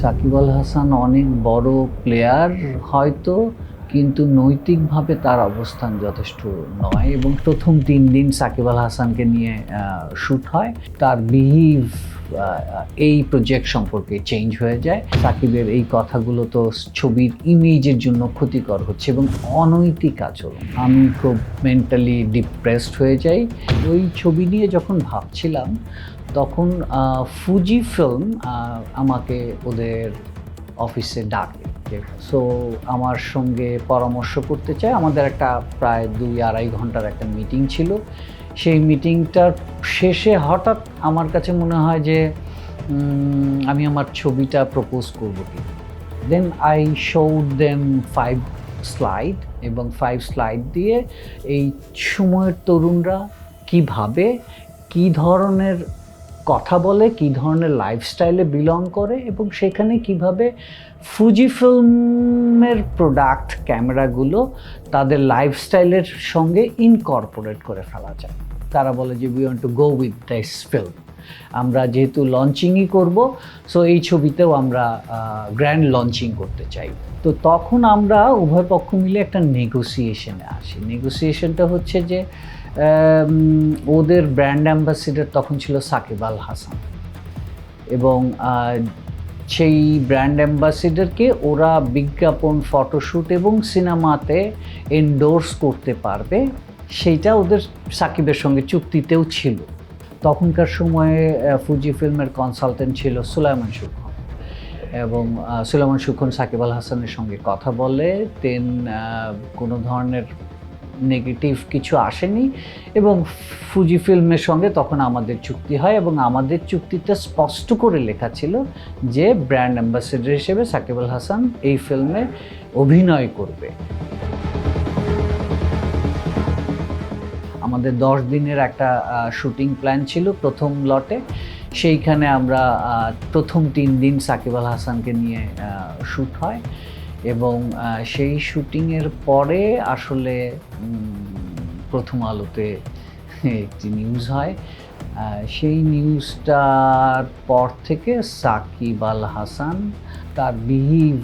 সাকিব আল হাসান অনেক বড় প্লেয়ার হয়তো, কিন্তু নৈতিকভাবে তার অবস্থান যথেষ্ট নয় এবং প্রথম তিন দিন সাকিব আল হাসানকে নিয়ে শ্যুট হয়। তার বিহিভ এই প্রজেক্ট সম্পর্কে চেঞ্জ হয়ে যায়। সাকিবের এই কথাগুলো তো ছবির ইমেজের জন্য ক্ষতিকর হচ্ছে এবং অনৈতিক আচরণ। আমি খুব মেন্টালি ডিপ্রেসড হয়ে যাই। ওই ছবি নিয়ে যখন ভাবছিলাম, তখন ফুজি ফিল্ম আমাকে ওদের অফিসে ডাকে। সো আমার সঙ্গে পরামর্শ করতে চায়। আমাদের একটা প্রায় দুই আড়াই ঘণ্টার একটা মিটিং ছিল। সেই মিটিংটার শেষে হঠাৎ আমার কাছে মনে হয় যে আমি আমার ছবিটা প্রপোজ করব কি? Then I showed them five slide এবং ফাইভ স্লাইড দিয়ে এই সময়ের তরুণরা কীভাবে, কি ধরনের কথা বলে, কি ধরনের লাইফস্টাইলে বিলং করে এবং সেখানে কীভাবে ফুজি ফিল্মের প্রোডাক্ট ক্যামেরাগুলো তাদের লাইফস্টাইলের সঙ্গে ইনকর্পোরেট করে ফেলা যায়। তারা বলে যে we want to go with this film আমরা যেহেতু লঞ্চিংই করব সো এই ছবিতেও আমরা গ্র্যান্ড লঞ্চিং করতে চাই। তো তখন আমরা উভয় পক্ষ মিলে একটা নেগোসিয়েশনে আসি। নেগোসিয়েশনটা হচ্ছে যে ওদের ব্র্যান্ড অ্যাম্বাসিডার তখন ছিল সাকিব আল হাসান। এবং সেই ব্র্যান্ড অ্যাম্বাসিডারকে ওরা বিজ্ঞাপন ফটোশ্যুট এবং সিনেমাতে এন্ডোর্স করতে পারবে। সেইটা ওদের সাকিবের সঙ্গে চুক্তিতেও ছিল। তখনকার সময়ে ফুজি ফিল্মের কনসালটেন্ট ছিল সুলাইমান সুখন এবং সুলাইমান সুখন সাকিব আল হাসানের সঙ্গে কথা বলে দেন কোনো ধরনের নেগেটিভ কিছু আসেনি এবং ফুজি ফিল্মের সঙ্গে তখন আমাদের চুক্তি হয় এবং আমাদের চুক্তিতে স্পষ্ট করে লেখা ছিল যে ব্র্যান্ড অ্যাম্বাসেডর হিসেবে সাকিব আল হাসান এই ফিল্মে অভিনয় করবে। আমাদের দশ দিনের একটা শুটিং প্ল্যান ছিল প্রথম লটে। সেইখানে আমরা প্রথম তিন দিন সাকিব আল হাসানকে নিয়ে শ্যুট হয় এবং সেই শুটিংয়ের পরে আসলে প্রথম আলোতে একটি নিউজ হয়। সেই নিউজটার পর থেকে সাকিব আল হাসান তার বিহিভ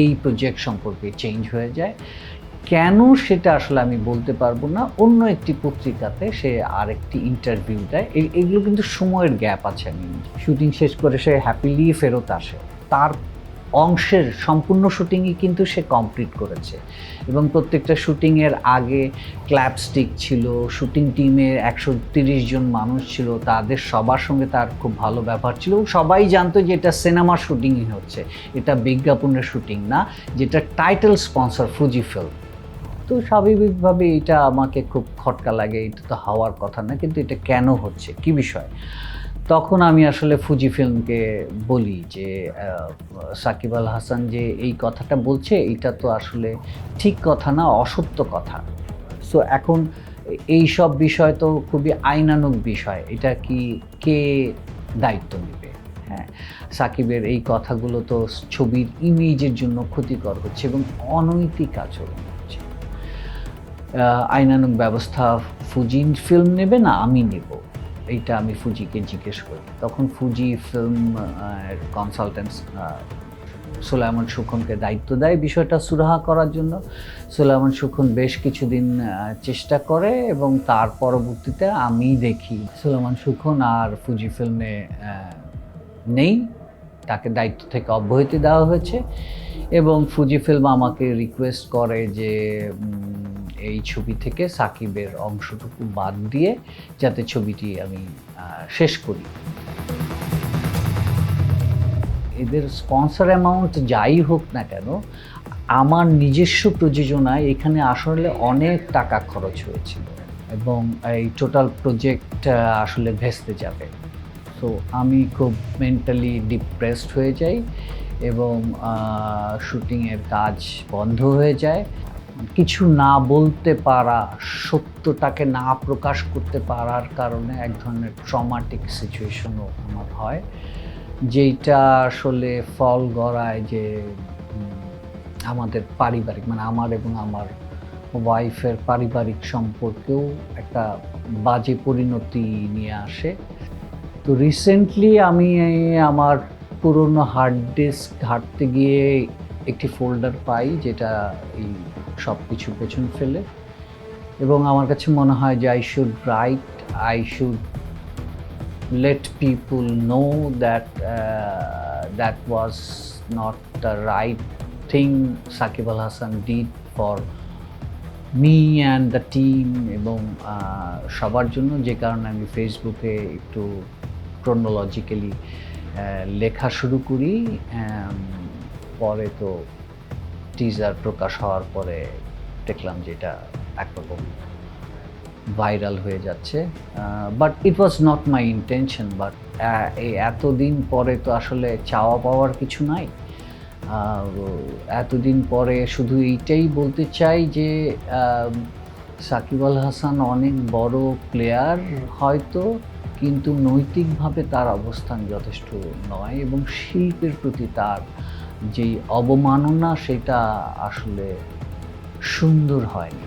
এই প্রজেক্ট সম্পর্কে চেঞ্জ হয়ে যায়। কেন সেটা আসলে আমি বলতে পারব না। অন্য একটি পত্রিকাতে সে আরেকটি ইন্টারভিউ দেয়। এগুলো কিন্তু সময়ের গ্যাপ আছে আমি শুটিং শেষ করে সে হ্যাপিলি ফেরত আসে। তার অংশের সম্পূর্ণ শুটিংই কিন্তু সে কমপ্লিট করেছে। এবং প্রত্যেকটা শুটিংয়ের আগে ক্ল্যাপ স্টিক ছিল শুটিং টিমে একশো তিরিশ জন মানুষ ছিল, তাদের সবার সঙ্গে তার খুব ভালো ব্যবহার ছিল। সবাই জানতো যে এটা সিনেমার শুটিংই হচ্ছে। এটা বিজ্ঞাপনের শুটিং না, যেটা টাইটেল স্পন্সর ফুজি ফিল্ম তো স্বাভাবিকভাবে এটা আমাকে খুব খটকা লাগে, এটা তো হওয়ার কথা না, কিন্তু এটা কেন হচ্ছে? কি বিষয়? তখন আমি আসলে ফুজি ফিল্মকে বলি যে সাকিব আল হাসান যে এই কথাটা বলছে, এটা তো আসলে ঠিক কথা না, অসত্য কথা। সো এখন এই সব বিষয় তো খুবই আইনানুক বিষয়, এটা কি কে দায়িত্ব নেবে? হ্যাঁ সাকিবের এই কথাগুলো তো ছবির ইমেজের জন্য ক্ষতিকর হচ্ছে এবং অনৈতিক আচরণ। আইনানুক ব্যবস্থা ফুজি ফিল্ম নেবে না, আমি নেব। এইটা আমি ফুজিকে জিজ্ঞেস করি। তখন ফুজি ফিল্ম কনসালটেন্টস সুলাইমান সুখনকে দায়িত্ব দেয় বিষয়টা সুরাহা করার জন্য। সুলাইমান সুখন বেশ কিছুদিন চেষ্টা করে এবং তার পরবর্তীতে আমি দেখি সুলাইমান সুখন আর ফুজি ফিল্মে নেই। তাকে দায়িত্ব থেকে অব্যাহতি দেওয়া হয়েছে এবং ফুজি ফিল্ম আমাকে রিকোয়েস্ট করে যে এই ছবি থেকে সাকিবের অংশটুকু বাদ দিয়ে যাতে ছবিটি আমি শেষ করি। এদের স্পন্সর অ্যামাউন্ট যাই হোক না কেন, আমার নিজস্ব প্রযোজনায় এখানে আসলে অনেক টাকা খরচ হয়েছিল এবং এই টোটাল প্রজেক্ট আসলে ভেস্তে যাবে। সো আমি খুব মেন্টালি ডিপ্রেসড হয়ে যাই এবং শুটিংয়ের কাজ বন্ধ হয়ে যায়। কিছু না বলতে পারা, সত্যটাকে না প্রকাশ করতে পারার কারণে এক ধরনের ট্রমাটিক সিচুয়েশনও আমার হয়, যেইটা আসলে ফল গড়ায় যে আমাদের পারিবারিক মানে আমার এবং আমার ওয়াইফের পারিবারিক সম্পর্কেও একটা বাজে পরিণতি নিয়ে আসে। তো রিসেন্টলি আমি আমার পুরনো হার্ড ডিস্ক ঘাঁটতে গিয়ে একটি ফোল্ডার পাই যেটা এই সব কিছু পেছন ফেলে। এবং আমার কাছে মনে হয় যে I should right I should let people know that that that not the right right Shakib Al Hasan did for me and the team এবং সবার জন্য। যে কারণে আমি ফেসবুকে একটু ক্রোনোলজিক্যালি লেখা শুরু করি। উম, পরে তো টিজার প্রকাশ হওয়ার পরে দেখলাম যে এটা একরকম ভাইরাল হয়ে যাচ্ছে। But it was not my intention but এই এতদিন পরে তো আসলে চাওয়া পাওয়ার কিছু নাই। এতদিন পরে শুধু এইটাই বলতে চাই যে সাকিব আল হাসান অনেক বড় প্লেয়ার হয়তো, কিন্তু নৈতিকভাবে তার অবস্থান যথেষ্ট নয় এবং শিল্পের প্রতি তার যেই অবমাননা সেটা আসলে সুন্দর হয়নি।